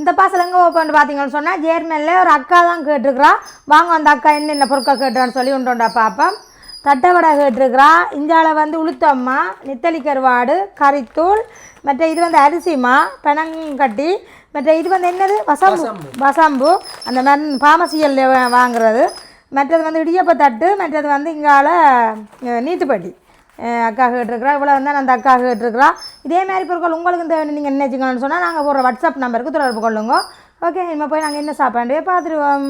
இந்த பாசல் எங்கே ஓப்பன் பார்த்தீங்கன்னு சொன்னால் ஜேர்மனில் ஒரு அக்கா தான் கேட்டிருக்கிறா. வாங்க அந்த அக்கா என்னென்ன பொருட்கள் கேட்டான்னு சொல்லி உண்டோண்டா பார்ப்போம் தட்டவடை கேட்டிருக்கிறா. இந்தியாவில் வந்து உளுத்தம்மா நித்தலி கருவாடு கறித்தூள் மற்ற இது வந்து அரிசிமா பெனங்கட்டி மற்ற இது வந்து என்னது? வசம்பு. வசம்பு. அந்த மாதிரி பாமசியல் வாங்குறது. மற்றது வந்து இடியப்ப தட்டு மற்றது வந்து இங்கால நீத்துப்பட்டி அக்கா கேட்டிருக்கிறா இவ்வளோ வந்தால் அந்த அக்கா கேட்டிருக்கிறா. இதே மாதிரி பொருட்கள் உங்களுக்கு தேவை நீங்கள் என்ன வச்சுக்கணும்னு சொன்னால் நாங்கள் போடுற வாட்ஸ்அப் நம்பருக்கு தொடர்பு கொள்ளுங்க. ஓகே இனிமேல் போய் நாங்கள் என்ன சாப்பாடு பார்த்துருவோம்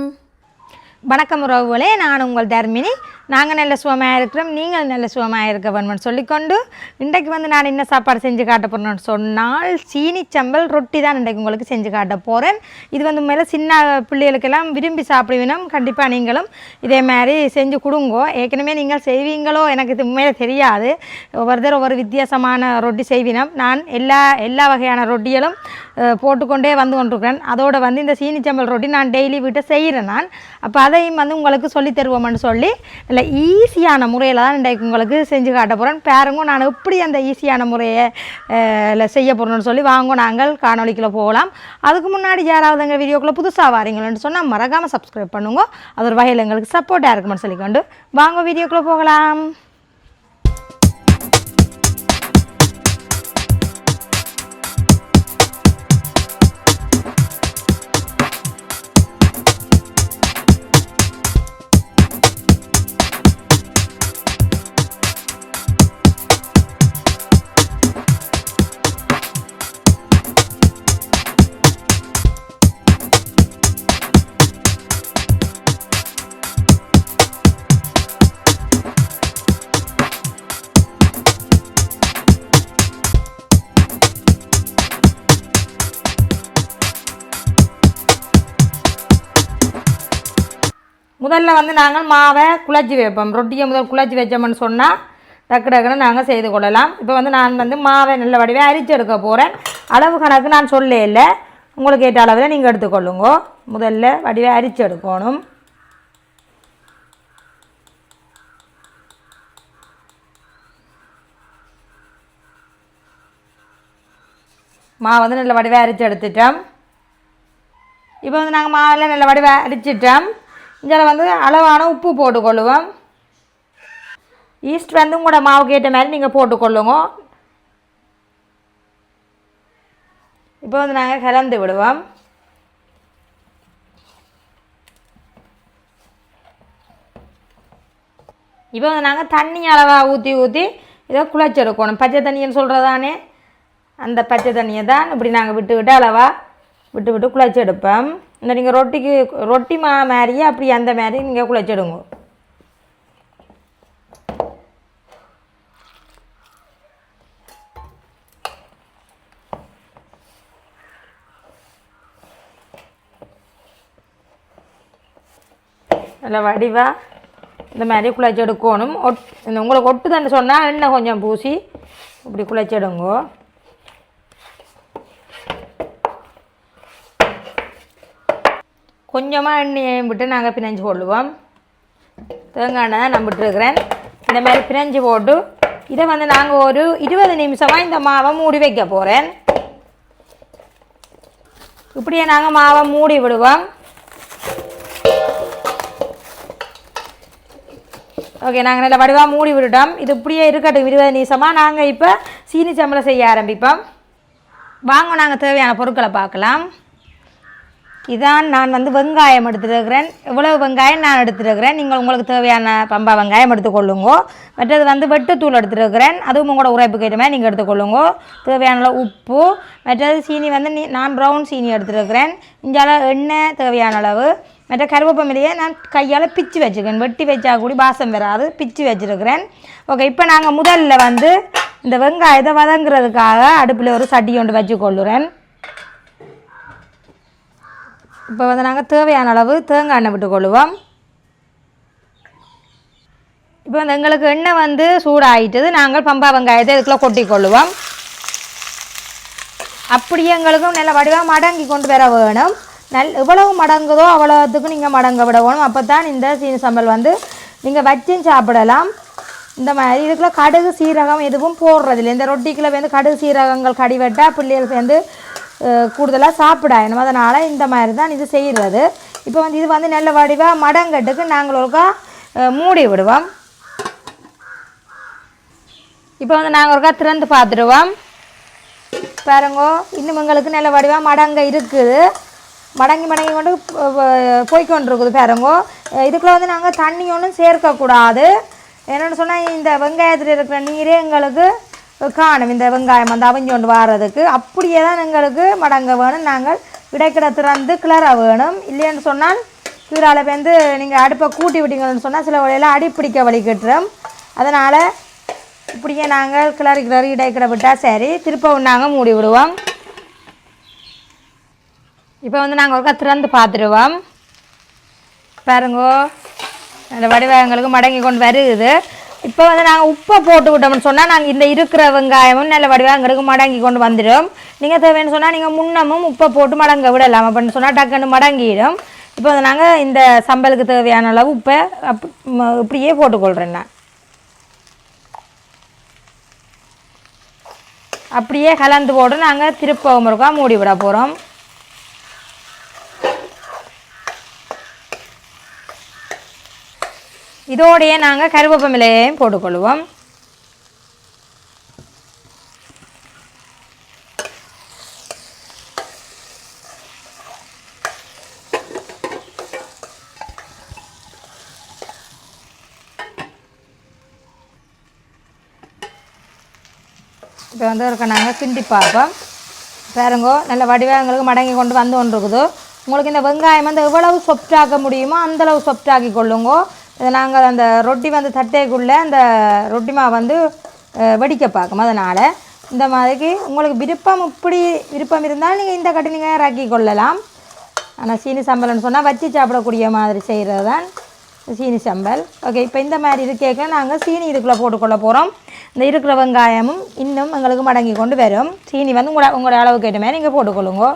வணக்கம் உறவுகளே நான் உங்கள் தர்மினி. நாங்கள் நல்ல சுகமாக இருக்கிறோம் நீங்கள் நல்ல சுகமாக இருக்க வேணும்னு சொல்லிக்கொண்டு இன்றைக்கு வந்து நான் என்ன சாப்பாடு செஞ்சு காட்ட போகிறேன்னு சொன்னால் சீனி சம்பல் ரொட்டி தான் இன்றைக்கு உங்களுக்கு செஞ்சு காட்ட போகிறேன் இது வந்து மேலே சின்ன பிள்ளைகளுக்கெல்லாம் விரும்பி சாப்பிடுவினோம். கண்டிப்பாக நீங்களும் இதே மாதிரி செஞ்சு கொடுங்கோ. ஏற்கனவே நீங்கள் செய்வீங்களோ எனக்கு இது உண்மையில தெரியாது. ஒவ்வொருத்தர் ஒவ்வொரு வித்தியாசமான ரொட்டி செய்வினோம். நான் எல்லா எல்லா வகையான ரொட்டிகளும் போட்டுக்கொண்டே வந்து கொண்டிருக்கிறேன். அதோடு வந்து இந்த சீனி சம்பல் ரொட்டி நான் டெய்லி வீட்டை செய்கிறேன் நான். அப்போ அதையும் வந்து உங்களுக்கு சொல்லி தருவோம்னு சொல்லி நல்ல ஈஸியான முறையில் தான் இன்றைக்கு உங்களுக்கு செஞ்சு காட்ட போகிறேன் பாருங்க நான் எப்படி அந்த ஈஸியான முறையை செய்ய போகிறோம்னு சொல்லி வாங்க நாங்கள் காணொலிக்குள்ள போகலாம். அதுக்கு முன்னாடி யாராவது எங்கள் வீடியோக்குள்ளே புதுசாக வாரீங்களேன்னு சொன்னால் மறக்காமல் சப்ஸ்கிரைப் பண்ணுங்க. அது ஒரு வகையில் எங்களுக்கு சப்போர்ட்டாக இருக்குமென்னு சொல்லிக்கொண்டு வாங்க வீடியோக்குள்ளே போகலாம். முதல்ல வந்து நாங்கள் மாவை குழச்சி வைப்போம். ரொட்டியை முதல் குழச்சி வச்சோம்னு சொன்னால் டக்கு டக்குன்னு நாங்கள் செய்து கொள்ளலாம். இப்போ வந்து நான் வந்து மாவை நல்ல வடிவே அரிச்சு எடுக்க போகிறேன் அளவு கணக்கு நான் சொல்ல இல்லை உங்களுக்கு ஏற்ற அளவில் நீங்கள் எடுத்துக்கொள்ளுங்க. முதல்ல வடிவே அரிச்சு எடுக்கணும். மாவு வந்து நல்ல வடிவே அரிச்சு எடுத்துட்டோம். இப்போ வந்து நாங்கள் மாவில் நல்ல வடிவாக அரிச்சிட்டோம். இதில் வந்து அளவான உப்பு போட்டுக்கொள்ளுவோம். ஈஸ்ட் வந்து உங்களோட மாவுக்கு ஏற்ற மாதிரி நீங்கள் போட்டுக்கொள்ளுங்க. இப்போ வந்து நாங்கள் கலந்து விடுவோம். இப்போ வந்து நாங்கள் தண்ணி அளவாக ஊற்றி ஊற்றி இதை குழச்செடுக்கணும். பச்சை தண்ணின்னு சொல்கிறதானே அந்த பச்சை தண்ணியை தான் இப்படி நாங்கள் விட்டு விட்டு அளவாக விட்டு விட்டு குழச்செடுப்போம். இந்த நீங்கள் ரொட்டிக்கு ரொட்டி மா மாதிரியே அப்படி அந்த மாதிரி நீங்கள் குழச்செடுங்க நல்லா வடிவாக இந்த மாதிரி குழச்சி எடுக்கணும். ஒட் இந்த உங்களுக்கு தண்ணி சொன்னால் எண்ணெய் கொஞ்சம் பூசி இப்படி குழச்சி கொஞ்சமாக எண்ணெயை விட்டு நாங்கள் பிணைஞ்சு போடுவோம் தேங்காய் எண்ணெய் தான் நான் இந்த மாதிரி பிணைஞ்சு போட்டு இதை வந்து நாங்கள் ஒரு இருபது நிமிஷமாக இந்த மாவை மூடி வைக்க போகிறேன் இப்படியே நாங்கள் மாவை மூடி விடுவோம். ஓகே நாங்கள் நல்ல வடிவாக மூடி விட்டுட்டோம். இது இப்படியே இருக்கட்டும் இருபது நிமிஷமாக நாங்கள் இப்போ சீனி சம்பளம் செய்ய ஆரம்பிப்போம். வாங்க நாங்கள் தேவையான பொருட்களை பார்க்கலாம். இதான் நான் வந்து வெங்காயம் எடுத்துருக்கிறேன். இவ்வளவு வெங்காயம் நான் எடுத்துருக்கிறேன். நீங்கள் உங்களுக்கு தேவையான பம்பா வெங்காயம் எடுத்துக்கொள்ளுங்கோ மற்றது வந்து வெட்டுத்தூள் எடுத்துருக்கிறேன். அதுவும் உங்களோட உரைப்புக்கு ஏற்ற மாதிரி நீங்கள் எடுத்துக்கொள்ளுங்க தேவையான அளவு உப்பு மற்றது சீனி வந்து நீ நான் ப்ரௌன் சீனி எடுத்துருக்கிறேன். இஞ்சால எண்ணெய் தேவையான அளவு. மற்ற கருவேப்பமில்லையே நான் கையால் பிச்சு வச்சுருக்கேன். வெட்டி வச்சா கூடி வாசம் வராது. பிச்சு வச்சுருக்கிறேன். ஓகே இப்போ நாங்கள் முதல்ல வந்து இந்த வெங்காயத்தை வதங்குறதுக்காக அடுப்பில் ஒரு சட்டி கொண்டு வச்சுக்கொள்ளுறேன் இப்போ வந்து நாங்கள் தேவையான அளவு தேங்காய் எண்ணெய் விட்டுக்கொள்வோம் இப்போ வந்து எங்களுக்கு எண்ணெய் வந்து சூடாகிட்டது நாங்கள் பம்பா வெங்காயத்தை இதுக்குள்ளே கொட்டிக்கொள்ளுவோம். அப்படியே எங்களுக்கும் நல்ல வடிவாக மடங்கி கொண்டு வர வேணும். நல் எவ்வளவு மடங்குதோ அவ்வளோத்துக்கு நீங்கள் மடங்க விட வேணும். அப்போ தான் இந்த சீனி சம்பல் வந்து நீங்கள் வச்சும் சாப்பிடலாம். இந்த மாதிரி இதுக்குள்ள கடுகு சீரகம் எதுவும் போடுறதில்லை. இந்த ரொட்டிக்குள்ளே வந்து கடுகு சீரகங்கள் கடிவெட்டா பிள்ளைகள் சேர்ந்து கூடுதலாக சாப்பிடாயணும் அதனால் இந்த மாதிரி தான் இது செய்கிறது இப்போ வந்து இது வந்து நல்ல வடிவாக மடங்கட்டுக்கு நாங்கள் ஒருக்கா மூடி விடுவோம். இப்போ வந்து நாங்கள் ஒருக்கா திறந்து பார்த்துடுவோம். பாருங்கோ இன்னும் எங்களுக்கு நல்ல வடிவாக மடங்க இருக்குது. மடங்கி மடங்கி கொண்டு போய்கொண்டிருக்குது பாருங்கோ. இதுக்குள்ளே வந்து நாங்கள் தண்ணி ஒன்றும் சேர்க்கக்கூடாது. என்னென்னு சொன்னால் இந்த வெங்காயத்தில் இருக்கிற நீரே எங்களுக்கு காணும். இந்த வெங்காயம் வந்து அவிஞ்சோண்டு கொண்டு வாரதுக்கு. அப்படியே தான் எங்களுக்கு மடங்க வேணும். நாங்கள் இடைக்கிட திறந்து கிளற வேணும். இல்லைன்னு சொன்னால் கீழால் வந்து நீங்கள் அடுப்பை கூட்டி விட்டீங்கன்னு சொன்னால் சில வழியில் அடிப்பிடிக்க வழி கட்டுறோம். அதனால் இப்படியே நாங்கள் கிளறி கிளறி இடைக்கிட விட்டால் சரி. திருப்பவும் நாங்கள் மூடி விடுவோம். இப்போ வந்து நாங்கள் ஒருக்கா திறந்து பார்த்துடுவோம். பாருங்கோ அந்த வடிவங்களுக்கு மடங்கி கொண்டு வருகுது இப்போ வந்து நாங்கள் உப்பை போட்டு விட்டோம்னு சொன்னால் நாங்கள் இந்த இருக்கிற வெங்காயமும் நல்ல வடிவாக வடிவங்களுக்கு மடங்கி கொண்டு வந்துடும் நீங்கள் தேவைன்னு சொன்னால் நீங்கள் முன்னமும் உப்பை போட்டு மடங்க விடலாம். அப்படின்னு சொன்னால் டக்குன்னு மடங்கிடும். இப்போ வந்து நாங்கள் இந்த சம்பலுக்கு தேவையான அளவு உப்பை அப் இப்படியே போட்டுக்கொள்கிறேன் நான். அப்படியே கலந்து போட்டு நாங்கள் திருப்பவும் இருக்கா மூடி விட போகிறோம் இதோடைய நாங்கள் கருவேப்பமிலையையும் போட்டுக்கொள்வோம். இப்போ வந்து இருக்க நாங்கள் கிண்டி பார்ப்போம். பாருங்கோ நல்ல வடிவங்களுக்கு மடங்கி கொண்டு வந்து கொண்டு இருக்குது உங்களுக்கு இந்த வெங்காயம் வந்து எவ்வளவு சொப்டாக்க முடியுமோ அந்தளவு சொப்டாக்கி கொள்ளுங்கோ. இதை நாங்கள் அந்த ரொட்டி வந்து தட்டைக்குள்ளே அந்த ரொட்டி மாவு வந்து வெடிக்க பார்க்கும். அதனால் இந்த மாதிரிக்கு உங்களுக்கு விருப்பம் இப்படி விருப்பம் இருந்தால் நீங்கள் இந்த கட்டி நீங்கள் இறக்கி கொள்ளலாம். ஆனால் சீனி சம்பல்னு சொன்னால் வச்சு சாப்பிடக்கூடிய மாதிரி செய்கிறது தான் சீனி சம்பல். ஓகே இப்போ இந்த மாதிரி இது கேட்க நாங்கள் சீனி இதுக்குள்ளே போட்டுக்கொள்ள போகிறோம் இந்த இருக்கிற வெங்காயமும் இன்னும் எங்களுக்கு மடங்கி கொண்டு வரும். சீனி வந்து உங்களோட உங்களோட அளவுக்கு ஏற்ற மாதிரி நீங்கள் போட்டுக்கொள்ளுங்க.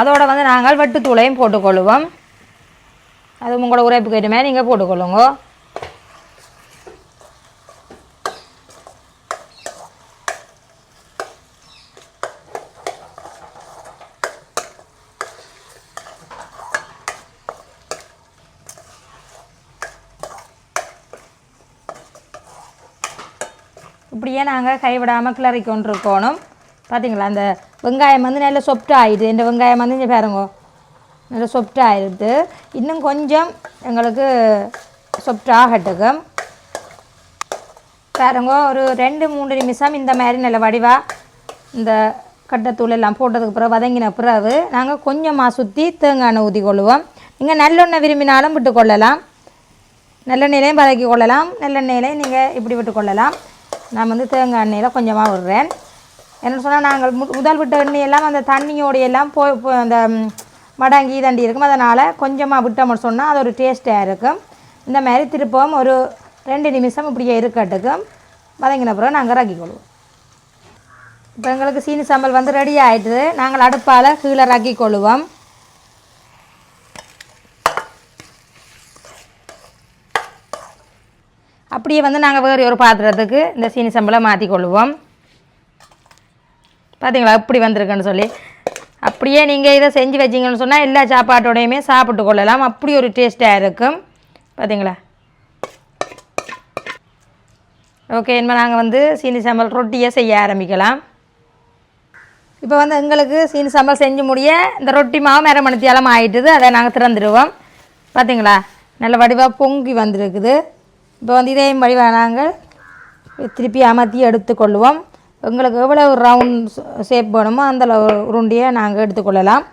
அதோட வந்து நாங்கள் வட்டுத்தூளையும் போட்டுக்கொள்ளுவோம். அது உங்களோட உரைப்புக்கு ஏற்ற மாதிரி நீங்கள் போட்டுக்கொள்ளுங்க. இப்படியே நாங்கள் கைவிடாமல் கிளறி கொண்டிருக்கணும் பார்த்தீங்களா அந்த வெங்காயம் வந்து நல்லா சொப்ட் ஆயிடுது. இந்த வெங்காயம் வந்து இங்கே பாருங்க. நல்லா சொப்ட் ஆகிடுது இன்னும் கொஞ்சம் எங்களுக்கு சொப்ட் ஆகட்டுக்கும் பாருங்க ஒரு ரெண்டு மூணு நிமிஷம் இந்த மாதிரி நல்ல வடிவாக இந்த கட்டத்தூள் எல்லாம் போட்டதுக்கு பிறகு வதங்கின பிறகு நாங்கள் கொஞ்சமாக சுற்றி தேங்காய் எண்ணெய் ஊற்றி கொள்ளுவோம். நீங்கள் நல்லெண்ணெய் விரும்பினாலும் விட்டு கொள்ளலாம். நல்லெண்ணெயிலையும் வதக்கி கொள்ளலாம். நல்லெண்ணெயிலையும் நீங்கள் இப்படி விட்டு கொள்ளலாம். நான் வந்து தேங்காய் எண்ணெயில் கொஞ்சமாக விடுறேன். என்ன சொன்னால் நாங்கள் மு- முதல் விட்ட எண்ணெய் எல்லாம் அந்த தண்ணியோடைய எல்லாம் போய் அந்த மடங்கி தண்டி இருக்கும். அதனால் கொஞ்சமாக விட்டோம்னு சொன்னால் அது ஒரு டேஸ்ட்டாக இருக்கும். இந்த மாதிரி திருப்பவும் ஒரு ரெண்டு நிமிஷம் இப்படியே இருக்கட்டுக்கும் வதங்கின பிறகு நாங்கள் இறக்கி கொள்வோம். இப்போ எங்களுக்கு சீனி சாம்பல் வந்து ரெடி ஆயிட்டுது. நாங்கள் அடுப்பால் கீழே இறக்கி கொள்வோம். அப்படியே வந்து நாங்கள் வேறு ஒரு பாத்திரத்துக்கு இந்த சீனி சம்பளை மாற்றி கொள்வோம். பார்த்தீங்களா எப்படி வந்திருக்குன்னு சொல்லி. அப்படியே நீங்கள் இதை செஞ்சு வச்சிங்கன்னு சொன்னால் எல்லா சாப்பாட்டோடையுமே சாப்பிட்டு கொள்ளலாம். அப்படி ஒரு டேஸ்ட்டாக இருக்கும். பார்த்தீங்களா ஓகே இனிமேல் நாங்கள் வந்து சீனி சாம்பல் ரொட்டியை செய்ய ஆரம்பிக்கலாம். இப்போ வந்து எங்களுக்கு சீனி சாம்பல் செஞ்சு முடிய இந்த ரொட்டி மாவு மேர மணித்தியாலம் ஆயிட்டுது. அதை நாங்கள் திறந்துடுவோம் பார்த்தீங்களா நல்ல வடிவாக பொங்கி வந்திருக்குது. இப்போ வந்து இதே வடிவாக நாங்கள் திருப்பி அமர்த்தி எடுத்துக்கொள்வோம் எங்களுக்கு எவ்வளோ ரவுண்ட் ஷேப் வேணுமோ அந்த உருண்டியை உருண்டையை நாங்கள் எடுத்துக்கொள்ளலாம்.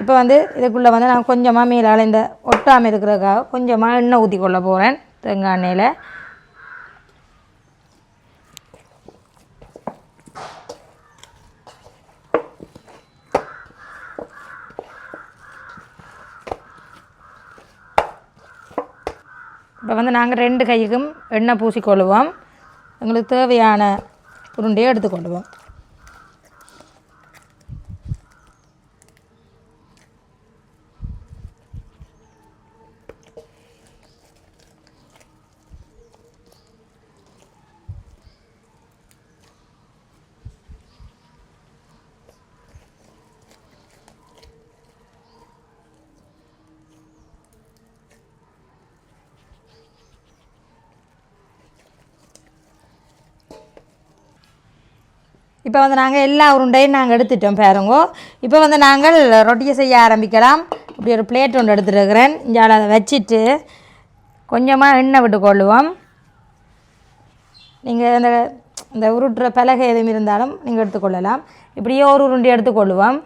இப்போ வந்து இதுக்குள்ளே வந்து நான் கொஞ்சமாக மேலால் இந்த ஒட்டாமல் இருக்கிறதுக்காக கொஞ்சமாக எண்ணெய் ஊற்றி கொள்ள போகிறேன் தேங்காய் எண்ணெயில். இப்போ வந்து நாங்கள் ரெண்டு கைக்கும் எண்ணெய் பூசிக்கொள்ளுவோம். எங்களுக்கு தேவையான உருண்டையை எடுத்துக்கொள்ளுவோம் இப்போ வந்து நாங்கள் எல்லா உருண்டையும் நாங்கள் எடுத்துட்டோம் பாருங்கோ. இப்போ வந்து நாங்கள் ரொட்டியை செய்ய ஆரம்பிக்கலாம். இப்படி ஒரு பிளேட் ஒன்று எடுத்துருக்கிறேன் இங்கே அதை வச்சுட்டு கொஞ்சமாக எண்ணெய் விட்டு கொள்ளுவோம். நீங்கள் இந்த இந்த உருட்டுற பலகை எதுவும் இருந்தாலும் நீங்கள் எடுத்துக்கொள்ளலாம் இப்படியே ஒரு உருண்டை எடுத்துக்கொள்ளுவோம்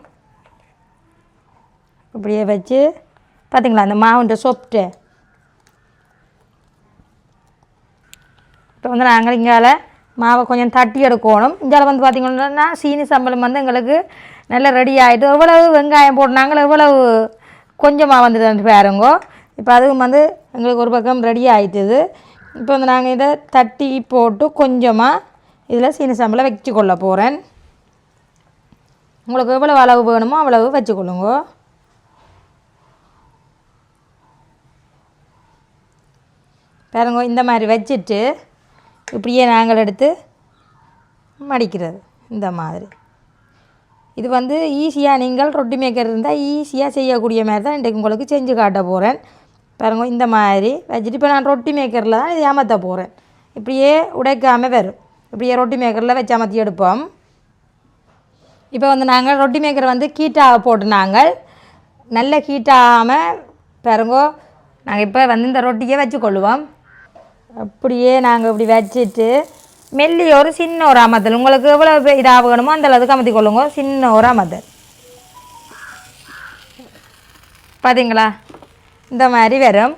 இப்படியே வச்சு பார்த்தீங்களா அந்த மாவுன்ற சொப்ட்டு இப்போ வந்து நாங்கள் இங்கால மாவை கொஞ்சம் தட்டி எடுக்கணும். இஞ்சால் வந்து பார்த்திங்கன்னா சீனி சம்பளம் வந்து எங்களுக்கு நல்லா ரெடி ஆகிட்டு எவ்வளவு வெங்காயம் போட்டினாங்களோ எவ்வளவு கொஞ்சமாக வந்துட்டு பாருங்கோ. இப்போ அதுவும் வந்து எங்களுக்கு ஒரு பக்கம் ரெடி ஆகிட்டுது இப்போ வந்து நாங்கள் இதை தட்டி போட்டு கொஞ்சமாக இதில் சீனி சம்பளம் வச்சு கொள்ள போகிறேன் உங்களுக்கு எவ்வளவு அளவு வேணுமோ அவ்வளவு வச்சுக்கொள்ளுங்கோ. பாருங்க இந்த மாதிரி வச்சுட்டு இப்படியே நாங்கள் எடுத்து மடிக்கிறது இந்த மாதிரி. இது வந்து ஈஸியாக நீங்கள் ரொட்டி மேக்கர் இருந்தால் ஈஸியாக செய்யக்கூடிய மாதிரி தான் இன்றைக்கு உங்களுக்கு செஞ்சு காட்ட போகிறேன் பாருங்க இந்த மாதிரி வச்சுட்டு இப்போ நான் ரொட்டி மேக்கரில் தான் இது ஏமாற்ற போகிறேன் இப்படியே உடைக்காமல் வரும். இப்படியே ரொட்டி மேக்கரில் வச்சு அமர்த்தி எடுப்போம். இப்போ வந்து நாங்கள் ரொட்டி மேக்கர் வந்து கீட்டாக போட்டு நாங்கள் நல்ல கீட்டாகாமல் பாருங்கோ நாங்கள் இப்போ வந்து இந்த ரொட்டியை வச்சுக்கொள்ளுவோம். அப்படியே நாங்கள் இப்படி வச்சுட்டு மெல்லி ஒரு சின்ன ஒரு அமத்தல். உங்களுக்கு எவ்வளோ இதாகணுமோ இதாக வேணுமோ அந்த அளவுக்கு அமர்த்தி கொள்ளுங்க. சின்ன ஒரு அமத்தல். பார்த்தீங்களா இந்த மாதிரி வரும்.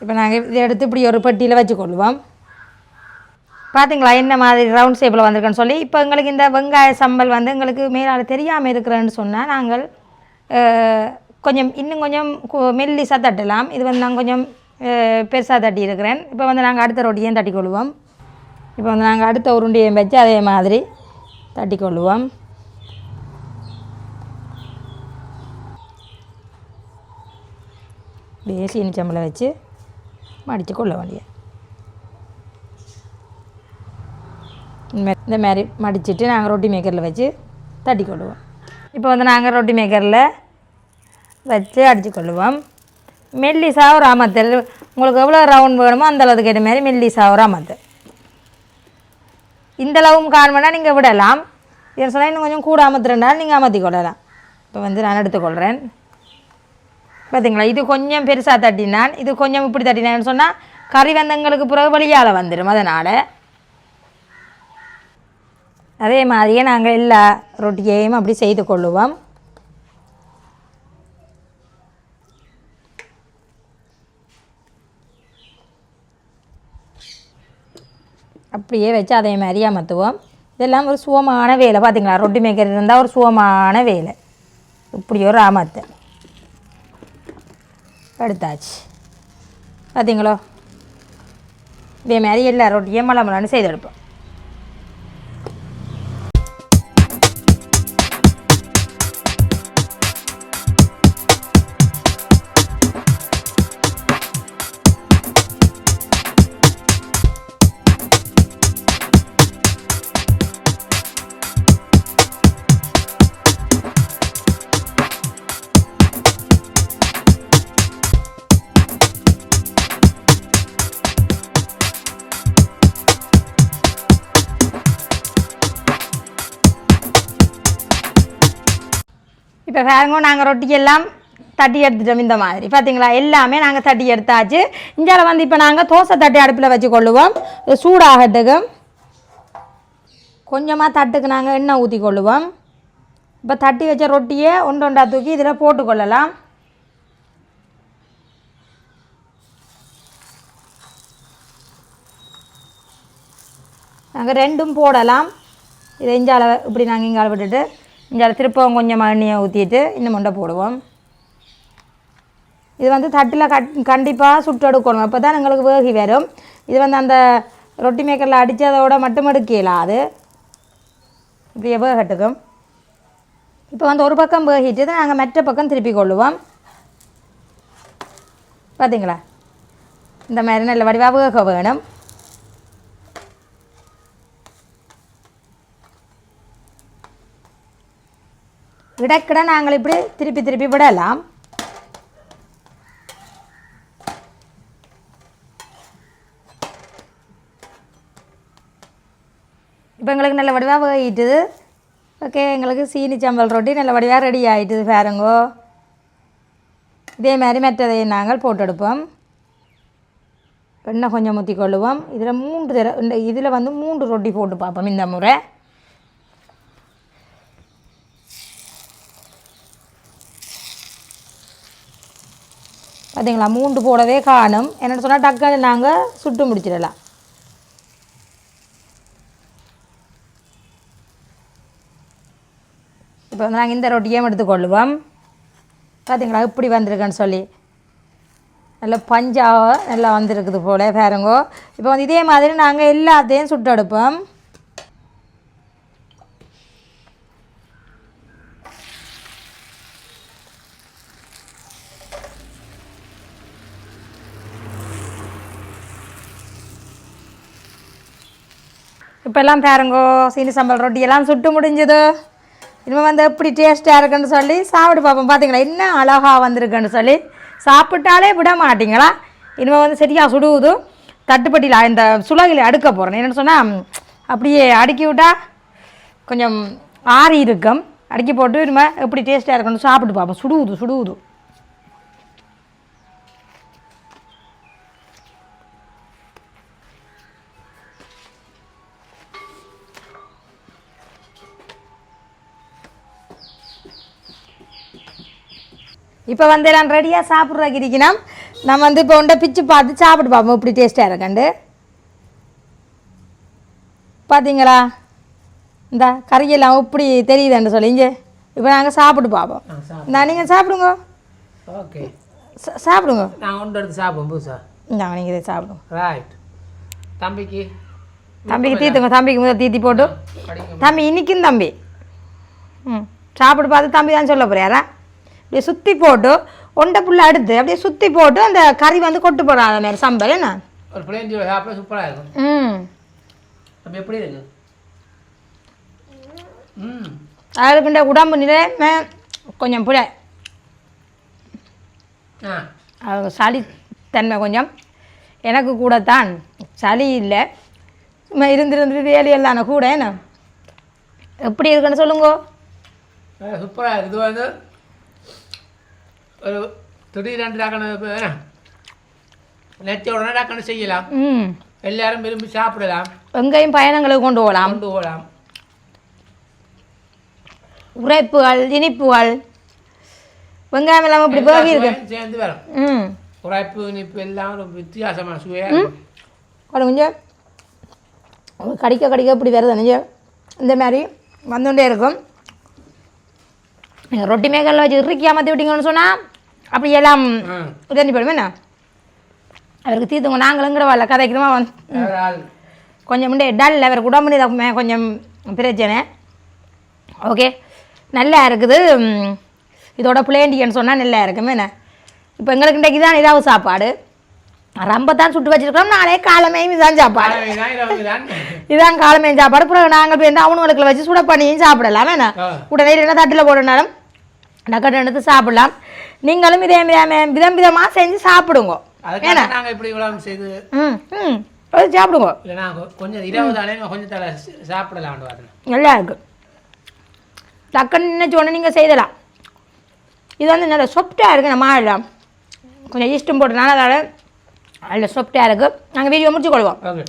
இப்போ நாங்கள் இதை எடுத்து இப்படி ஒரு பெட்டியில் வச்சுக்கொள்வோம். பார்த்தீங்களா என்ன மாதிரி ரவுண்ட் ஷேப்பில் வந்திருக்குன்னு சொல்லி. இப்போ எங்களுக்கு இந்த வெங்காய சம்பல் வந்து எங்களுக்கு மேலால் தெரியாமல் இருக்கிறேன்னு சொன்னால் நாங்கள் கொஞ்சம் இன்னும் கொஞ்சம் கு- சத்தட்டலாம் இது வந்து நாங்கள் கொஞ்சம் பெருசாக தட்டி இருக்கிறேன். இப்போ வந்து நாங்கள் அடுத்த ரொட்டியும் தட்டி கொள்வோம். இப்போ வந்து நாங்கள் அடுத்த உருண்டையும் வச்சு அதே மாதிரி தட்டி கொள்வோம். இப்படியே சம்பளை வச்சு மடித்து கொள்ள வேண்டிய இந்த மாதிரி- மடிச்சுட்டு மடிச்சிட்டு நாங்கள் ரொட்டி மேக்கரில் வச்சு தட்டி கொள்ளுவோம் இப்போ வந்து நாங்கள் ரொட்டி மேக்கரில் வச்சு அடித்து கொள்வோம். மெல்லிசா ஒரு அமர்த்தல் உங்களுக்கு எவ்வளோ ரவுண்ட் வேணுமோ அந்த அளவுக்கு ஏற்ற மாதிரி மெல்லிசா ஒரு இந்தளவும் இந்த அளவும் காரணம்னா நீங்கள் விடலாம். இது சொன்னால் இன்னும் கொஞ்சம் கூட அமர்த்துறேன்டால் நீங்கள் அமர்த்தி கொள்ளலாம். இப்போ வந்து நான் எடுத்துக்கொள்கிறேன் பார்த்தீங்களா? இது கொஞ்சம் பெருசாக தட்டினான். இது கொஞ்சம் இப்படி தட்டினான்னு சொன்னால் கறி வந்தங்களுக்கு பிறகு வழியால் வந்துடும் அதனால் அதே மாதிரியே நாங்கள் எல்லா ரொட்டியையும் அப்படி செய்து கொள்ளுவோம். அப்படியே வச்சு அதே மாதிரி அமர்த்துவோம். இதெல்லாம் ஒரு சுகமான வேலை. பார்த்தீங்களா ரொட்டி மேக்கர் இருந்தால் ஒரு சுகமான வேலை. இப்படி ஒரு அமர்த்த. எடுத்தாச்சு. பார்த்தீங்களோ இதே மாதிரி எல்லா ரொட்டியும் மலமலன்னு செய்து எடுப்போம். இப்போ பாருங்க நாங்கள் ரொட்டிக்கெல்லாம் தட்டி எடுத்துட்டோம் இந்த மாதிரி. பார்த்தீங்களா எல்லாமே நாங்கள் தட்டி எடுத்தாச்சு. இந்தியாவில் வந்து இப்போ நாங்கள் தோசை தட்டி அடுப்பில் வச்சு கொள்ளுவோம். இது சூடாகட்டுக்கு கொஞ்சமாக தட்டுக்கு நாங்கள் எண்ணெய் ஊற்றி கொள்ளுவோம். இப்போ தட்டி வச்ச ரொட்டியை ஒன்று ஒன்றா தூக்கி இதில் போட்டுக்கொள்ளலாம் நாங்கள் ரெண்டும் போடலாம். இதை இஞ்சால இப்படி நாங்கள் இங்கால விட்டுட்டு இந்த திருப்பவும் கொஞ்சம் எண்ணெயை ஊற்றிட்டு இன்னும் மொண்டை போடுவோம். இது வந்து தட்டில் கட் கண்டிப்பாக சுட்டு எடுக்கணும். அப்போ தான் எங்களுக்கு வேகி வரும். இது வந்து அந்த ரொட்டி மேக்கரில் அடித்ததோட மட்டும் எடுக்கலாம் அது. இப்படியே வேகட்டுக்கும். இப்போ வந்து ஒரு பக்கம் வேகிட்டு நாங்கள் மற்ற பக்கம் திருப்பி கொள்ளுவோம். பார்த்தீங்களா இந்த மாதிரி நல்ல வடிவாக வேக வேணும். இடக்கிட நாங்கள் இப்படி திருப்பி திருப்பி விடலாம். இப்போ எங்களுக்கு நல்ல வடிவாக வேகிட்டுது ஓகே எங்களுக்கு சீனி சம்பல் ரொட்டி நல்ல வடிவாக ரெடி ஆகிட்டுது பாருங்கோ. இதே மாதிரி மற்றதையும் நாங்கள் போட்டெடுப்போம். எண்ணெய் கொஞ்சம் முற்றி கொள்ளுவோம் இதில் மூன்று தர இந்த இதில் வந்து மூன்று ரொட்டி போட்டு பார்ப்போம் இந்த முறை. பார்த்தீங்களா மூண்டு போடவே காணும். என்னென்னு சொன்னால் டக்குன்னு நாங்கள் சுட்டு முடிச்சிடலாம். இப்போ வந்து நாங்கள் இந்த ரொட்டியும் எடுத்துக்கொள்ளுவோம் பார்த்தீங்களா இப்படி வந்திருக்குன்னு சொல்லி. நல்ல பஞ்சாக நல்லா வந்திருக்குது போல பாருங்கோ. இப்போ வந்து இதே மாதிரி நாங்கள் எல்லாத்தையும் சுட்டு எடுப்போம் இப்போ எல்லாம் பாருங்கோ சீனி சம்பல் ரொட்டி எல்லாம் சுட்டு முடிஞ்சது. இனிமேல் வந்து எப்படி டேஸ்ட்டாக இருக்குன்னு சொல்லி சாப்பிட்டு பார்ப்போம். பார்த்தீங்களா என்ன அழகாக வந்திருக்குன்னு சொல்லி சாப்பிட்டாலே விட மாட்டீங்களா? இனிமேல் வந்து சரியாக சுடுவுது தட்டுப்பட்டியில் இந்த சுலகில் அடுக்க போகிறேன் என்னென்னு சொன்னால் அப்படியே அடுக்கி விட்டால் கொஞ்சம் ஆறி இருக்கும். அடுக்கி போட்டு இனிமேல் எப்படி டேஸ்ட்டாக இருக்குன்னு சாப்பிட்டு பார்ப்போம். சுடுவுது சுடுவுது இப்போ வந்து ரெடியாக சாப்பிட்றதுக்கு இருக்கணும். நம்ம வந்து இப்போ உண்டை பிச்சு பார்த்து சாப்பிட்டு பார்ப்போம். இப்படி டேஸ்ட்டாக இருக்கண்டு பார்த்தீங்களா இந்த கறியெல்லாம் இப்படி தெரியுதுன்னு சொல்லி இங்கே இப்போ நாங்கள் சாப்பிட்டு பார்ப்போம். இந்த நீங்கள் சாப்பிடுங்க. ஓகே. சாப்பிடுங்க. நான் ஒன்று எடுத்து சாப்பிடுவோம் புதுசா? இந்தாங்க நீங்கள் இதை சாப்பிடுங்க. ரைட் தம்பிக்கு? தம்பிக்கு தீத்துங்க. தம்பிக்கு முதல் தீத்தி போட்டு. தம்பி இன்னிக்கும் தம்பி. ம் சாப்பிட்டு பார்த்து தம்பி தான் சொல்ல போறியாரா அப்படியே சுற்றி போட்டு ஒண்டை புல்ல அடுத்து அப்படியே சுற்றி போட்டு அந்த கறி வந்து கொட்டு போடுறான் அந்த மாதிரி சம்பல் என்ன? ஒரு பிளேன் சாப்பிட சூப்பராக இருக்கும். ம். நம்ம எப்படி இருக்கு? ம். அதுக்குண்ட உடம்பு நிலைமை கொஞ்சம் புல ஆ. அது சளி தன்மை கொஞ்சம். எனக்கு கூட தான் சளி இல்லை. சும்மா இருந்திருந்து வேலையெல்லாம் கூட என்ன? எப்படி இருக்குன்னு சொல்லுங்க. சூப்பராக இருக்குது வந்து ஒரு திடீரென்று டக்குன்னு நெச்ச உடனே டக்குன்னு செய்யலாம். எல்லாரும் விரும்பி சாப்பிடலாம். எங்கேயும் பயணங்களுக்கு கொண்டு போகலாம். கொண்டு போகலாம். உரைப்புகள் இனிப்புகள். வெங்காயம் எல்லாம் இப்படி போகி இருக்கு. சேர்ந்து வரும். உரைப்பு இனிப்பு எல்லாம் ஒரு வித்தியாசமான சுவையாக கொஞ்சம் கடிக்க கடிக்க இப்படி வருது கொஞ்சம் இந்த மாதிரி வந்துகிட்டே இருக்கும். ரொட்டி மேக்கரில் வச்சு இறுக்கியாக மாற்றி விட்டீங்கன்னு சொன்னால் அப்படி எல்லாம் ம் உதறி போயிடும் என்ன? அவருக்கு தீர்த்துங்க நாங்களுங்கிற வரல கதைக்கிறோமா வந்து கொஞ்சம் முன்னே டல் அவர் உடம்பு கொஞ்சம் பிரச்சனை. ஓகே. நல்லா இருக்குது இதோட பிளேண்டின்னு சொன்னால் நல்லா இருக்குமே என்ன? இப்போ எங்களுக்கு இன்றைக்கு தான் இதாவு சாப்பாடு. ரொம்ப தான் சுட்டு வச்சிருக்கோம் நாளே காலமையும் இதான் சாப்பாடு. இதான் காலமையும் சாப்பாடு. அப்புறம் நாங்கள் போய் இந்த அவனுங்களுக்கு வச்சு சுட பண்ணியும் சாப்பிடலாம் என்ன. உடனே என்ன தட்டில் போடனாலும் டக்கட்டு எடுத்து சாப்பிடலாம். நீங்களும் இதே விதமே- விதம் விதமாக செஞ்சு சாப்பிடுங்க. அதுக்காக நாங்கள் இப்படி இவ்வளவு செய்து ம் ம். சாப்பிடுங்க. இல்லைனா கொஞ்சம் தலை சாப்பிடலாம் பார்த்தேன் நல்லா இருக்கு. டக்குன்னு உடனே நீங்கள் செய்தலாம். இது வந்து நல்ல சொப்டாக இருக்குது நம்ம ஆடலாம் கொஞ்சம் ஈஸ்டும் போட்டனால அதனால் நல்ல சொப்டாக இருக்குது நாங்கள் வீடியோ முடிச்சு கொள்வோம். ஓகே.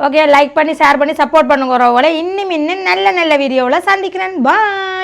ஓகே லைக் பண்ணி ஷேர் பண்ணி சப்போர்ட் பண்ணுங்க உறவுகளை. இன்னும் இன்னும் நல்ல நல்ல வீடியோவில் சந்திக்கிறேன். பாய்